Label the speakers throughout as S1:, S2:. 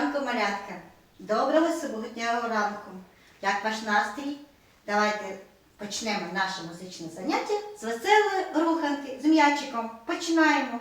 S1: ранку, малятка. Доброго суботнього ранку. Як ваш настрій? Давайте почнемо наше музичне заняття з веселої руханки з м'ячиком. Починаємо.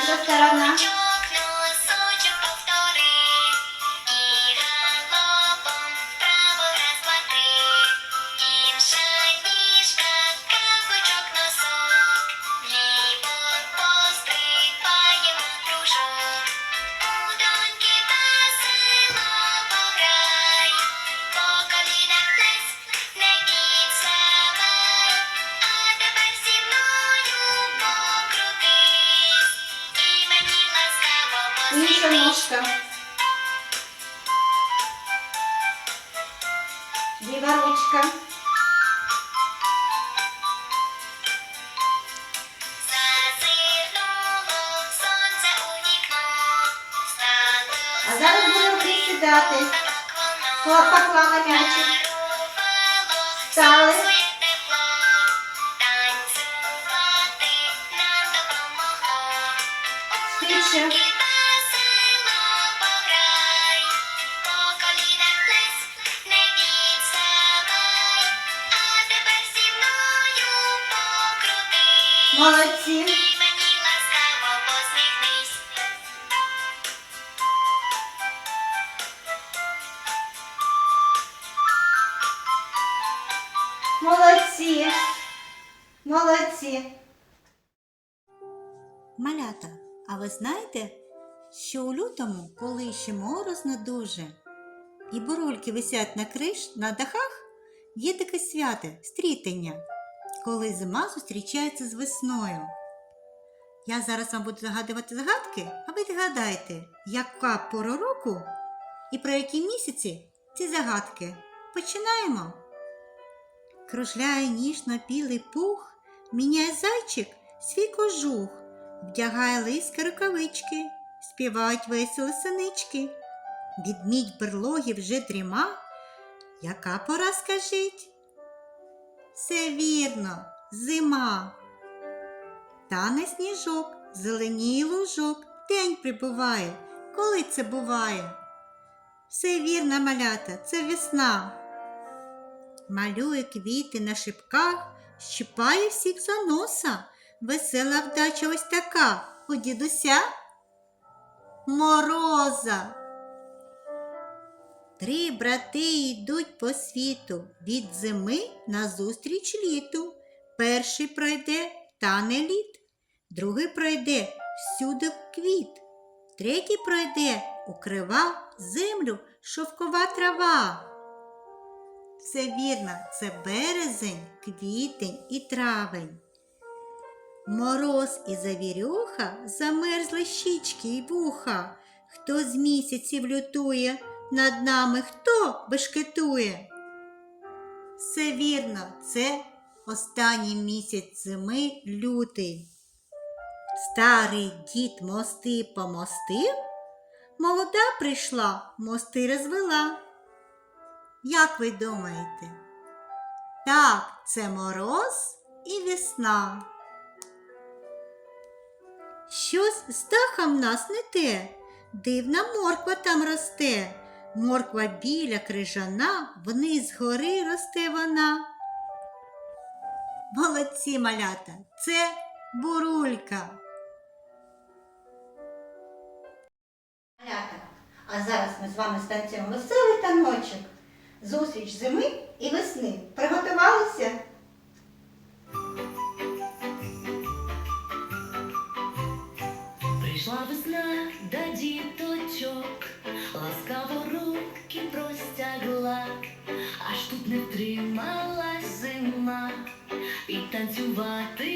S2: Santa Carolina. Посміхнись.
S1: ножка. Ліва ручка. А зараз будемо присідати.
S2: воно,
S1: Поклала м'ячик. Стали.
S2: своє
S1: Молодці. Молодці. Молодці. Малята, а ви знаєте, що у лютому, коли ще морозно дуже, і бурульки висять на криш на дахах, є таке свято стрітення, коли зима зустрічається з весною. Я зараз вам буду загадувати загадки, а ви гадайте, яка пора року і про які місяці ці загадки. Починаємо. Кружляє ніжно білий пух, міняє зайчик свій кожух, вдягає лиска рукавички, співають весело синички. Відмідь берлоги вже дріма. Яка пора скажіть? Все вірно, зима. Тане сніжок, зеленіє лужок, день прибуває. Коли це буває? Все вірно, малята, це весна. Малює квіти на шипках, щипає всіх за носа. Весела вдача ось така у дідуся мороза. Три брати йдуть по світу від зими назустріч літу. Перший пройде тане лід, другий пройде всюди квіт, третій пройде укрива землю шовкова трава. Все вірно, це березень, квітень і травень. Мороз і завірюха замерзли щічки й вуха. Хто з місяців лютує, над нами хто бешкетує? Все вірно, це останній місяць зими лютий. Старий дід мости помостив, молода прийшла, мости розвела. Як ви думаєте? Так, це мороз і весна. Щось з дахом нас не те, дивна морква там росте. Морква біля крижана, вниз гори росте вона. Молодці малята, це бурулька. Малята, А зараз ми з вами станцюємо веселий таночок. Зустріч зими і весни.
S3: Не трималась зима, і танцювати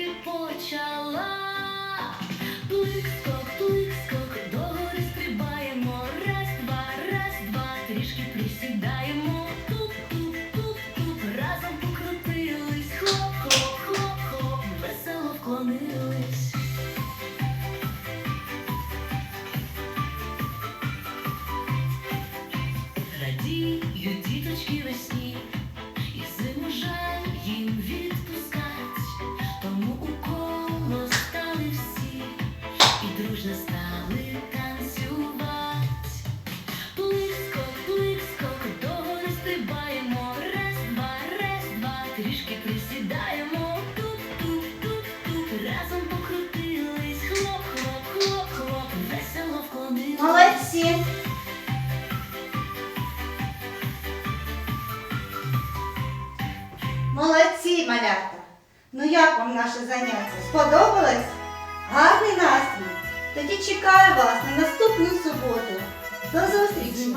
S3: дружно стали танцювать. Плискок, плискок, догори стрибаємо, раз, два, раз, два, трішки присідаємо, туп, туп, туп, туп, разом покрутились, хлоп, хлоп, хлоп, хлоп, весело вклонились.
S1: Молодці! Молодці, малята! Ну як вам наше заняття? Сподобалось? Гарний настрій? Тоді чекаю вас на наступну суботу. До зустрічі!